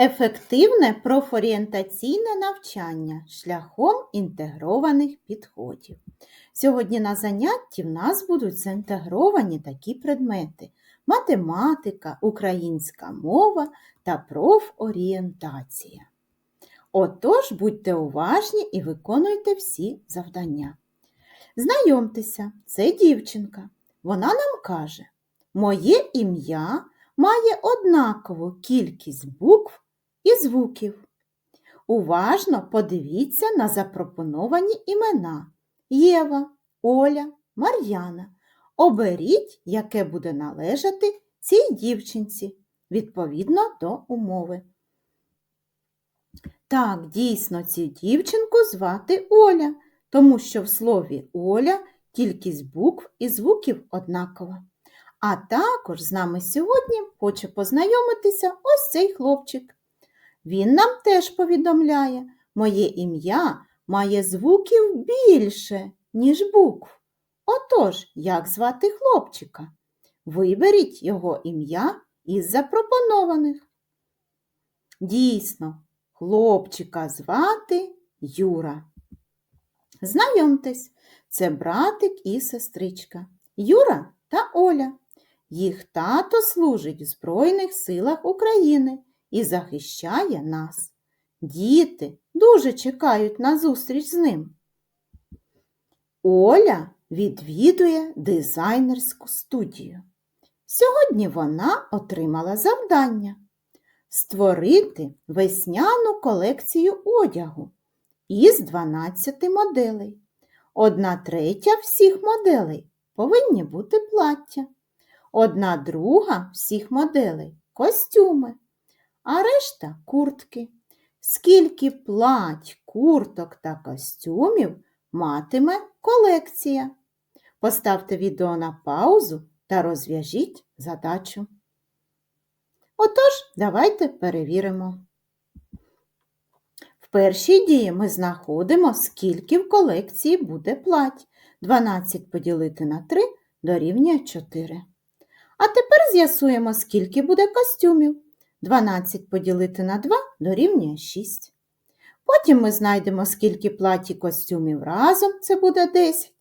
Ефективне профорієнтаційне навчання шляхом інтегрованих підходів. Сьогодні на занятті в нас будуть заінтегровані такі предмети: математика, українська мова та профорієнтація. Отож, будьте уважні і виконуйте всі завдання. Знайомтеся, це дівчинка. Вона нам каже: Моє ім'я має однакову кількість букв і звуків. Уважно подивіться на запропоновані імена Єва, Оля, Мар'яна. Оберіть, яке буде належати цій дівчинці відповідно до умови. Так, дійсно, цю дівчинку звати Оля, тому що в слові Оля кількість букв і звуків однакова. А також з нами сьогодні хоче познайомитися ось цей хлопчик. Він нам теж повідомляє, моє ім'я має звуків більше, ніж букв. Отож, як звати хлопчика? Виберіть його ім'я із запропонованих. Дійсно, хлопчика звати Юра. Знайомтесь, це братик і сестричка Юра та Оля. Їх тато служить в Збройних силах України і захищає нас. Діти дуже чекають на зустріч з ним. Оля відвідує дизайнерську студію. Сьогодні вона отримала завдання створити весняну колекцію одягу із 12 моделей. Одна третя всіх моделей повинні бути плаття. Одна друга всіх моделей костюми, а решта куртки. Скільки плать, курток та костюмів матиме колекція? Поставте відео на паузу та розв'яжіть задачу. Отож, давайте перевіримо. В першій дії ми знаходимо, скільки в колекції буде плать. 12 поділити на 3 дорівнює 4. А тепер з'ясуємо, скільки буде костюмів. 12 поділити на 2 дорівнює 6. Потім ми знайдемо, скільки платі костюмів разом, це буде 10.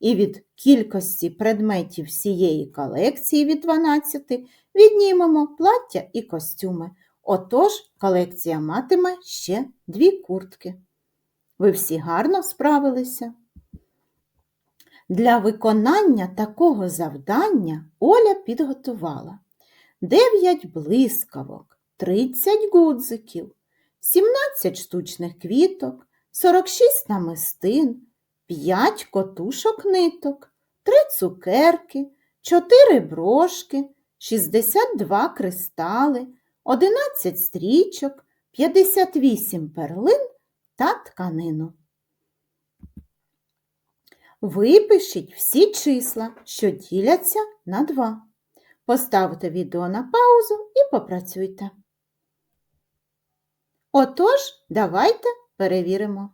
І від кількості предметів всієї колекції від 12 віднімемо плаття і костюми. Отож, колекція матиме ще дві куртки. Ви всі гарно справилися. Для виконання такого завдання Оля підготувала 9 блискавок, 30 гудзиків, 17 штучних квіток, 46 намистин, 5 котушок ниток, 3 цукерки, 4 брошки, 62 кристали, 11 стрічок, 58 перлин та тканину. Випишіть всі числа, що діляться на 2. Поставте відео на паузу і попрацюйте. Отож, давайте перевіримо.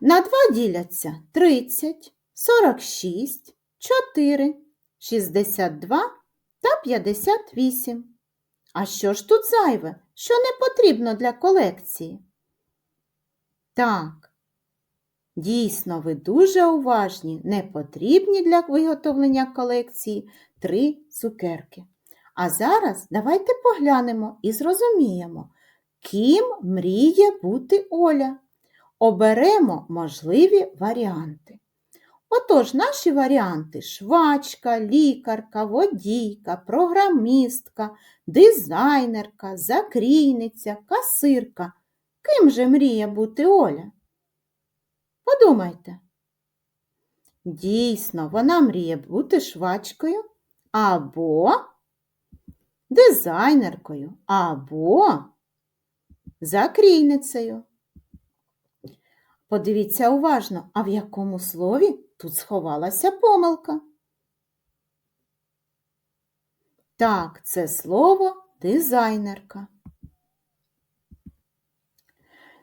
На 2 діляться 30, 46, 4, 62 та 58. А що ж тут зайве, що не потрібно для колекції? Так, Дійсно, ви дуже уважні, не потрібні для виготовлення колекції три цукерки. А зараз давайте поглянемо і зрозуміємо, ким мріє бути Оля. Оберемо можливі варіанти. Отож, наші варіанти швачка, лікарка, водійка, програмістка, дизайнерка, закрійниця, касирка. Ким же мріє бути Оля? Подумайте. Дійсно, вона мріє бути швачкою або дизайнеркою, або закрійницею. Подивіться уважно, а в якому слові тут сховалася помилка. Так, це слово дизайнерка.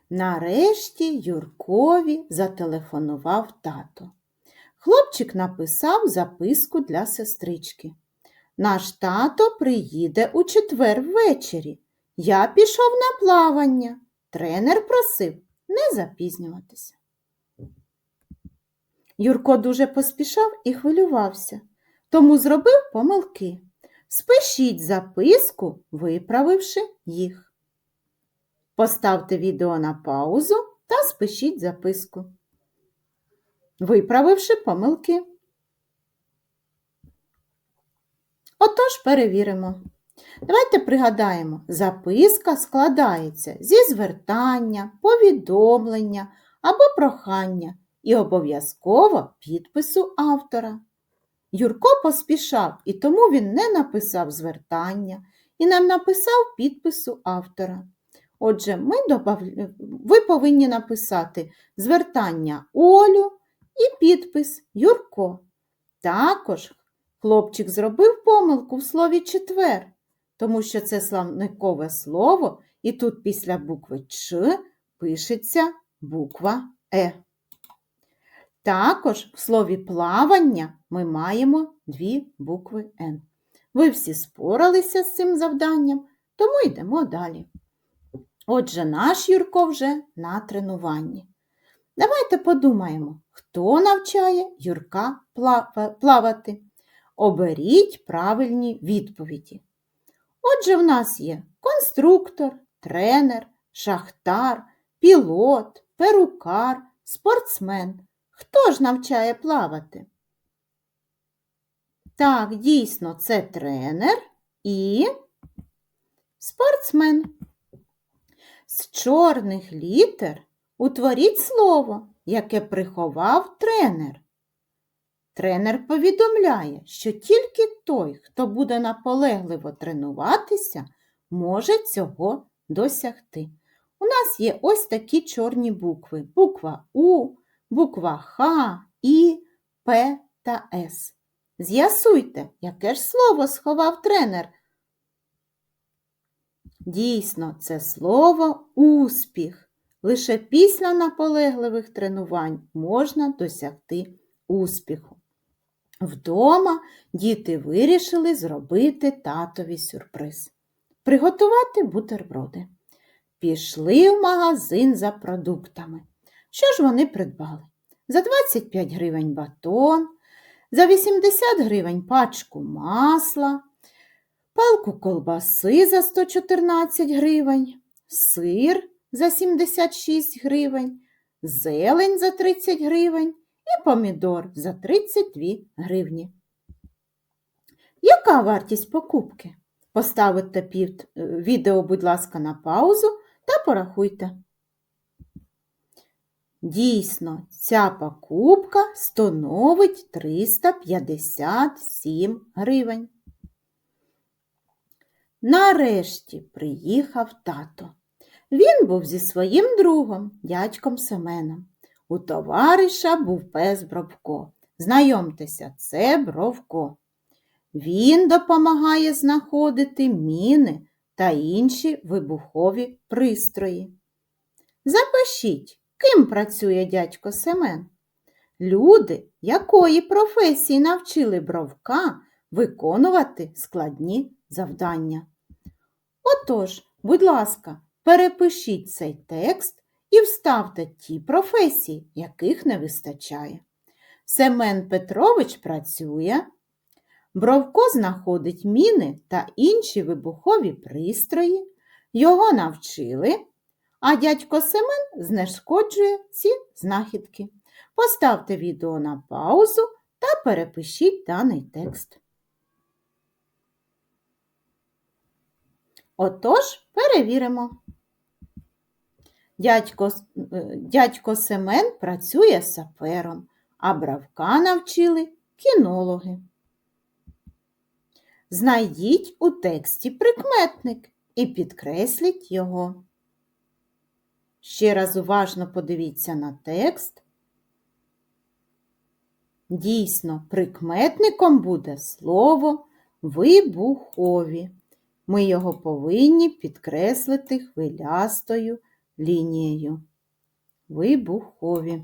Нарешті Юркові зателефонував тато. Хлопчик написав записку для сестрички. Наш тато приїде у четвер ввечері. Я пішов на плавання. Тренер просив не запізнюватися. Юрко дуже поспішав і хвилювався, тому зробив помилки. Спишіть записку, виправивши їх. Поставте відео на паузу та спишіть записку, виправивши помилки. Отож перевіримо. Давайте пригадаємо, записка складається зі звертання, повідомлення або прохання і обов'язково підпису автора. Юрко поспішав, і тому він не написав звертання і не написав підпису автора. Отже, ми добав... ви повинні написати звертання Олю і підпис Юрко. Також хлопчик зробив помилку в слові четвер, тому що це славникове слово, і тут після букви Ч пишеться буква Е. Також в слові плавання ми маємо дві букви Н. Ви всі споралися з цим завданням, тому йдемо далі. Отже, наш Юрко вже на тренуванні. Давайте подумаємо, хто навчає Юрка плавати. Оберіть правильні відповіді. Отже, в нас є конструктор, тренер, шахтар, пілот, перукар, спортсмен. Хто ж навчає плавати? Так, дійсно, це тренер і спортсмен. З чорних літер утворіть слово, яке приховав тренер. Тренер повідомляє, що тільки той, хто буде наполегливо тренуватися, може цього досягти. У нас є ось такі чорні букви: буква У, буква Х, І, П та С. З'ясуйте, яке ж слово сховав тренер. Дійсно, це слово успіх. Лише після наполегливих тренувань можна досягти успіху. Вдома діти вирішили зробити татові сюрприз. Приготувати бутерброди. Пішли в магазин за продуктами. Що ж вони придбали? За 25 гривень батон, за 80 гривень пачку масла, палку колбаси за 114 гривень, сир за 76 гривень, зелень за 30 гривень і помідор за 32 гривні. Яка вартість покупки? Поставите пів е, відео, будь ласка, на паузу та порахуйте. Дійсно, ця покупка становить 357 гривень. Нарешті приїхав тато. Він був зі своїм другом, дядьком Семеном. У товариша був пес Бровко. Знайомтеся, це Бровко. Він допомагає знаходити міни та інші вибухові пристрої. Запишіть, ким працює дядько Семен. Люди, якої професії навчили бровка виконувати складні завдання. Отож, будь ласка, перепишіть цей текст і вставте ті професії, яких не вистачає. Семен Петрович працює, Бровко знаходить міни та інші вибухові пристрої, його навчили, а дядько Семен знешкоджує ці знахідки. Поставте відео на паузу та перепишіть даний текст. Отож, перевіримо. Дядько, е, дядько Семен працює сапером, а бравка навчили кінологи. Знайдіть у тексті прикметник і підкресліть його. Ще раз уважно подивіться на текст. Дійсно, прикметником буде слово вибухові. Ми його повинні підкреслити хвилястою лінією. Вибухові.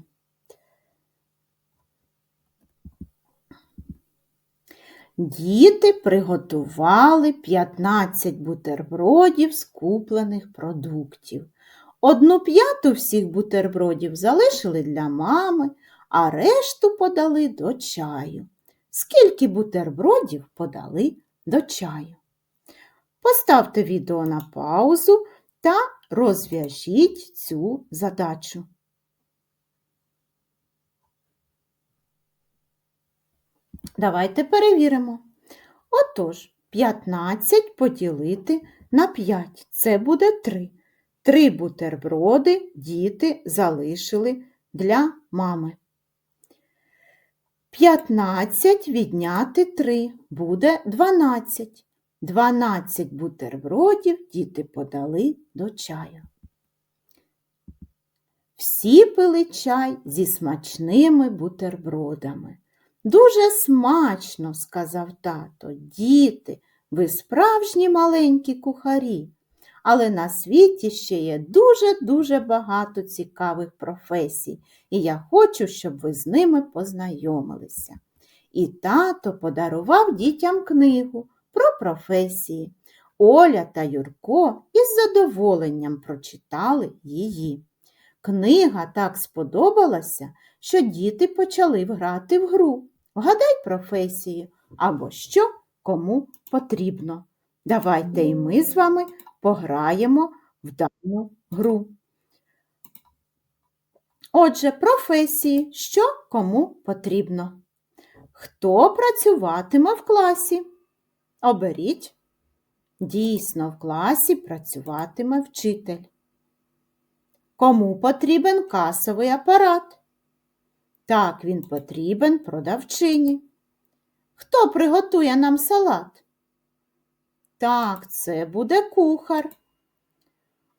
Діти приготували 15 бутербродів з куплених продуктів. Одну п'яту всіх бутербродів залишили для мами, а решту подали до чаю. Скільки бутербродів подали до чаю? Поставте відео на паузу та розв'яжіть цю задачу. Давайте перевіримо. Отож, 15 поділити на 5. Це буде 3. Три бутерброди діти залишили для мами. 15 відняти 3 буде 12. 12 бутербродів діти подали до чаю. Всі пили чай зі смачними бутербродами. Дуже смачно, сказав тато, діти, ви справжні маленькі кухарі. Але на світі ще є дуже-дуже багато цікавих професій, і я хочу, щоб ви з ними познайомилися. І тато подарував дітям книгу про професії. Оля та Юрко із задоволенням прочитали її. Книга так сподобалася, що діти почали грати в гру. Вгадай професії або що кому потрібно. Давайте і ми з вами пограємо в дану гру. Отже, професії, що кому потрібно. Хто працюватиме в класі? Оберіть. Дійсно, в класі працюватиме вчитель. Кому потрібен касовий апарат? Так, він потрібен продавчині. Хто приготує нам салат? Так, це буде кухар.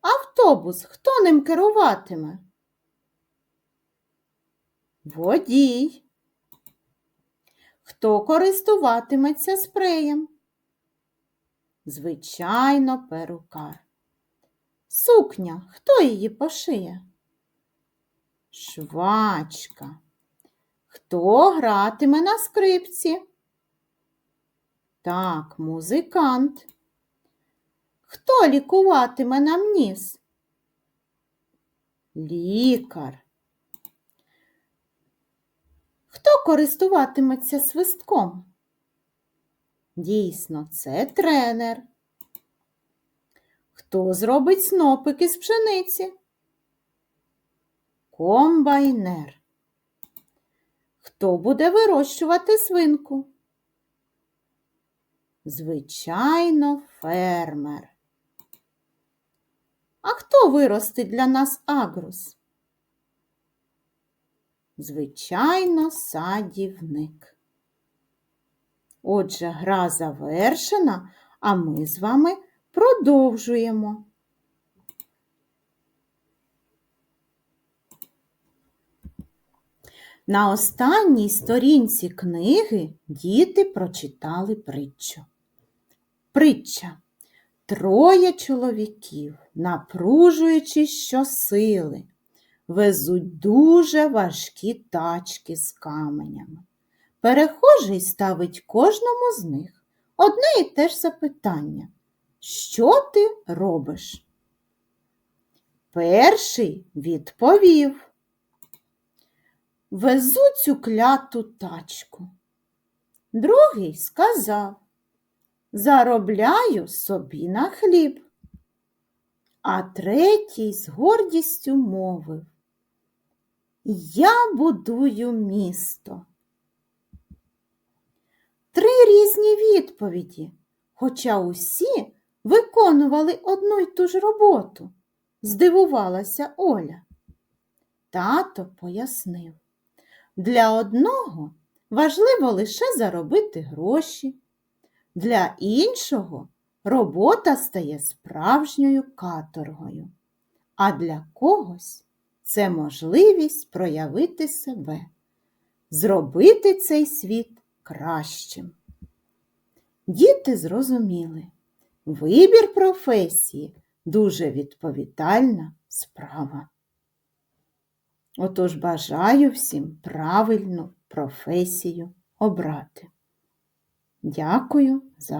Автобус хто ним керуватиме? Водій. Хто користуватиметься спреєм? Звичайно, перукар. Сукня, хто її пошиє? Швачка. Хто гратиме на скрипці? Так, музикант. Хто лікуватиме нам ніс? Лікар. Хто користуватиметься свистком? Дійсно, це тренер. Хто зробить снопики з пшениці? Комбайнер. Хто буде вирощувати свинку? Звичайно, фермер. А хто виростить для нас агрус? Звичайно, садівник. Отже, гра завершена, а ми з вами продовжуємо. На останній сторінці книги діти прочитали притчу. Притча. Троє чоловіків, напружуючись щосили, везуть дуже важкі тачки з каменями. Перехожий ставить кожному з них одне і те ж запитання. Що ти робиш? Перший відповів. Везу цю кляту тачку. Другий сказав Заробляю собі на хліб. А третій з гордістю мовив Я будую місто. Різні відповіді, хоча усі виконували одну й ту ж роботу, здивувалася Оля. Тато пояснив. Для одного важливо лише заробити гроші, для іншого робота стає справжньою каторгою, а для когось це можливість проявити себе, зробити цей світ кращим. Діти зрозуміли, вибір професії дуже відповідальна справа. Отож бажаю всім правильну професію обрати. Дякую за